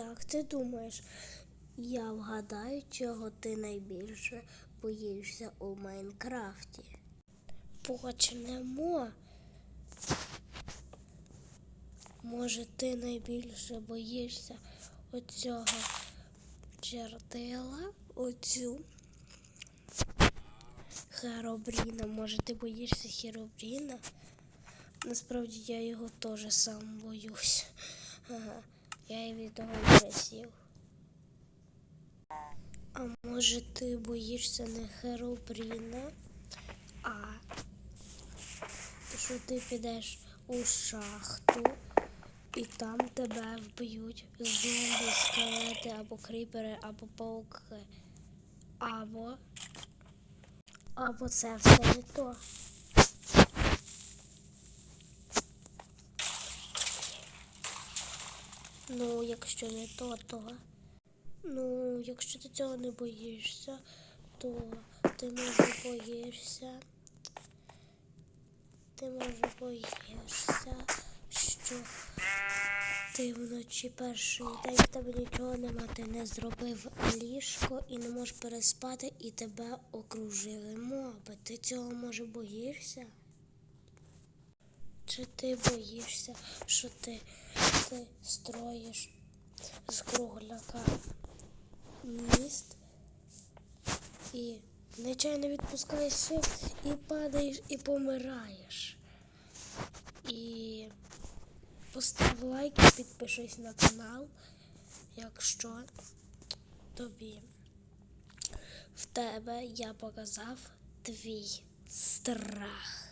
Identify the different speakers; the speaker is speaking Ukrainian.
Speaker 1: Як ти думаєш, я вгадаю, чого ти найбільше боїшся у Майнкрафті? Почнемо. Може, ти найбільше боїшся оцього чертила, оцю Херобріна. Може, ти боїшся Херобріна? Насправді я його теж сам боюсь. Ага. Я і від того не присів. А може ти боїшся не Херобріна, а що ти підеш у шахту і там тебе вб'ють зомби, скелети або кріпери, або пауки. Або. Або це все не то. Ну, якщо не то, то. Ну, якщо ти цього не боїшся, то ти може боїшся. Ти може боїшся, що ти вночі перший день в тебе нічого нема, ти не зробив ліжко і не можеш переспати, і тебе окружили моби. Ти цього може боїшся? Чи ти боїшся, що ти, ти строїш з кругляка міст і нечайно відпускаєш shift і падаєш і помираєш. І постав лайк і підпишись на канал, якщо тобі в тебе я показав твій страх.